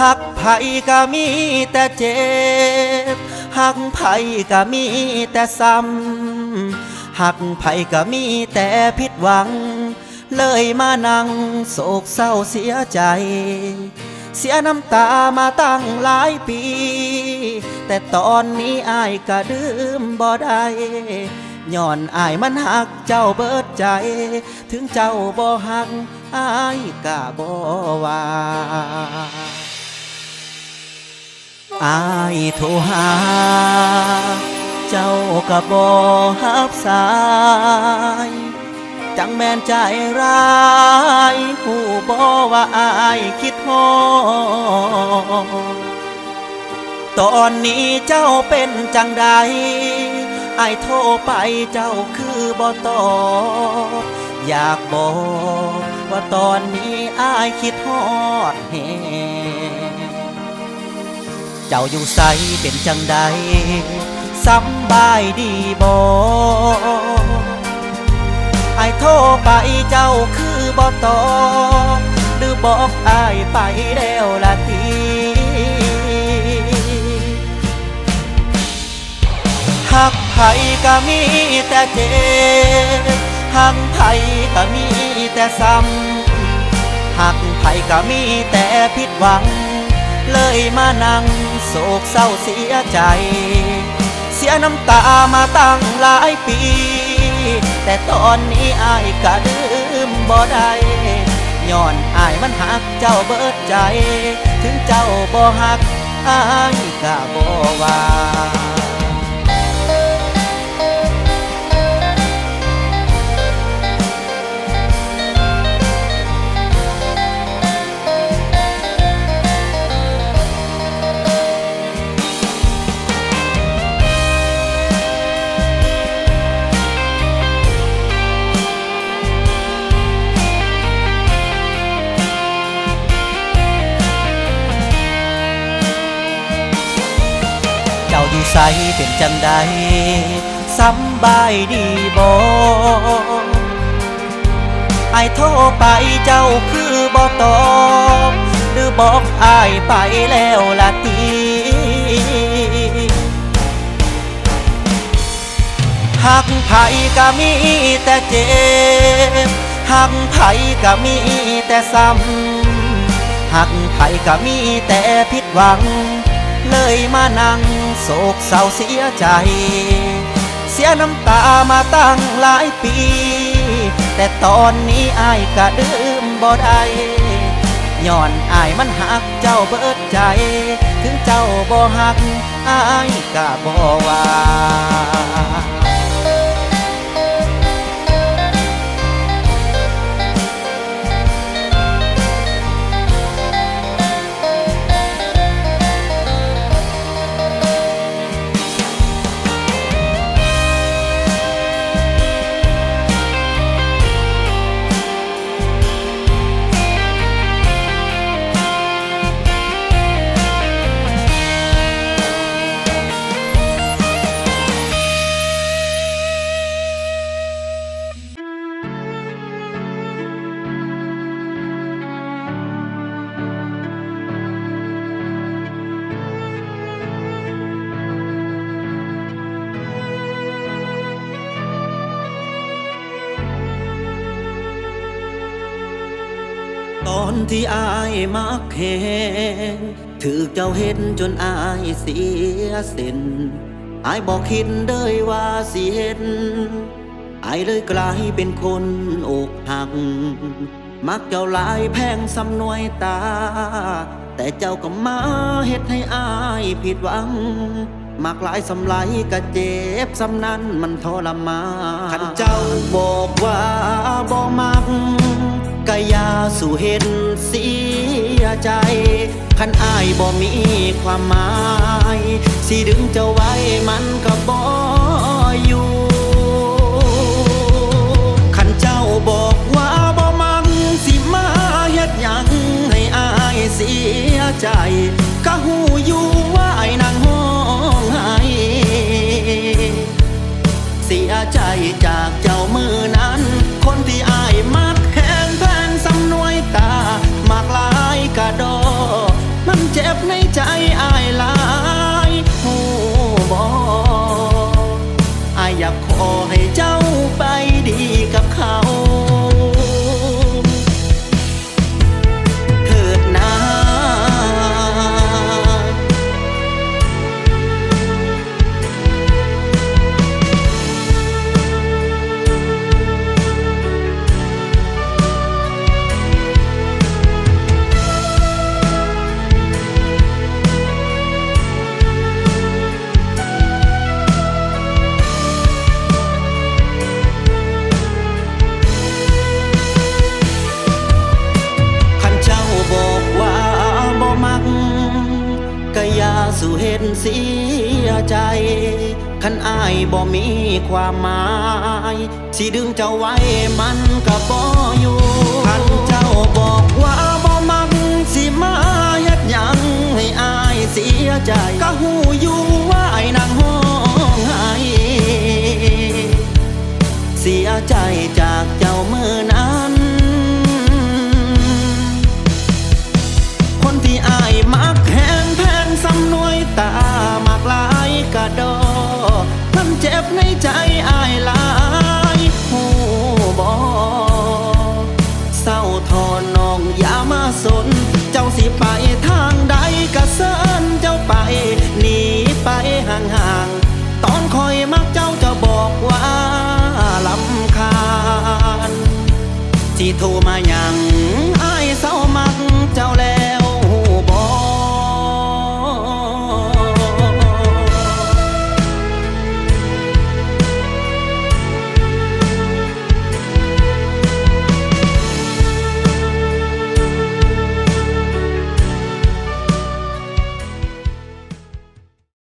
หักไผก็มีแต่เจ็บหักไผก็มีแต่ซ้ำหักไผก็มีแต่ผิดหวัง เลยมานั่งโศกเศร้าเสียใจ เสียน้ำตามาตั้งหลายปี แต่ตอนนี้อายก็ดื่มบ่ได้ย้อนอายมันหักเจ้าเบิดใจ ถึงเจ้าบ่หักอายก็บ่ว่า อายโทรหา เจ้าก็บ่ฮับสาย จังแม่นใจร้ายหูบ่ว่าอายคิดฮอดตอนนี้เจ้าเป็นจังใดอายโทรไปเจ้าคือบ่ตอบอยากบอกว่าตอนนี้อายคิดฮอดแฮง เจ้าอยู่ใสเป็นจังใดสำบายดีบ่ไอายโทรไปเจ้าคือบ่ตอบหรือบอกอายไปแล้วละทีหักไผก็มีแต่เจ็บหักไผก็มีแต่ซ้ำหักไผก็มีแต่ผิดหวัง เลยมานั่ง โศกเศร้าเสียใจ เสียน้ำตามาตั้งหลายปี แต่ตอนนี้อายกะลืมบ่ได้ย้อนอายมันหักเจ้าเบิดใจ ถึงเจ้าบ่หักอายกะบ่ว่า ใสเป็นจังใดสำบายดีบ่ไอายโทรไปเจ้าคือบ่ตอบหรือบอกอายไปแล้วละทีหักไผก็มีแต่เจ็บหักไผก็มีแต่ซ้ำหักไผก็มีแต่ผิดหวัง เลยมานั่ง โศกเศร้าเสียใจ เสียน้ำตามาตั้งหลายปี แต่ตอนนี้อายกะดื่มบ่ได้ย้อนอายมันหักเจ้าเบิดใจ ถึงเจ้าบ่หักอายกะบ่ว่า อนที่อายมักเห็นถือเจ้าเห็นจนอายเสียเส้นอายบอกคิดเลยว่าสิเห็นอายเลยกลายเป็นคนอกหัก มักเจ้าหลายแพงสำนวยตา แต่เจ้าก็มาเฮ็ดให้อายผิดหวังมักหลายสำไหลกะเจ็บสำนั้นมันทรมานขันเจ้าบอกว่าบ่มัก ยาสู่เห็นเสียใจคันอายบ่มีความหมาย สิดึงเจ้าไว้มันก็บ่อยู่คันเจ้าบอกว่าบ่มังสิมาเฮ็ดหยังให้อายเสียใจก็หูอยู่ว่า สู่เห็นเสียใจ คันอายบ่มีความหมาย สิดึงเจ้าไว้มันก็บ่อยู่คันเจ้าบอกว่าบ่มักสิมาเฮ็ดยังให้อายเสียใจ ก็หูอยู่ว่าไอ้นางห้องไห้เสียใจจากเจ้ามือนั้น คนที่อายมัก ดอมันเจ็บในใจอายหลายหูบอเศร้าทอนน้องอย่ามาสน เจ้าสิไปทางใดกะเซินเจ้าไปหนีไปห่างๆ ตอนคอยมักเจ้าจะบอกว่าลำคาญที่โทรมายัง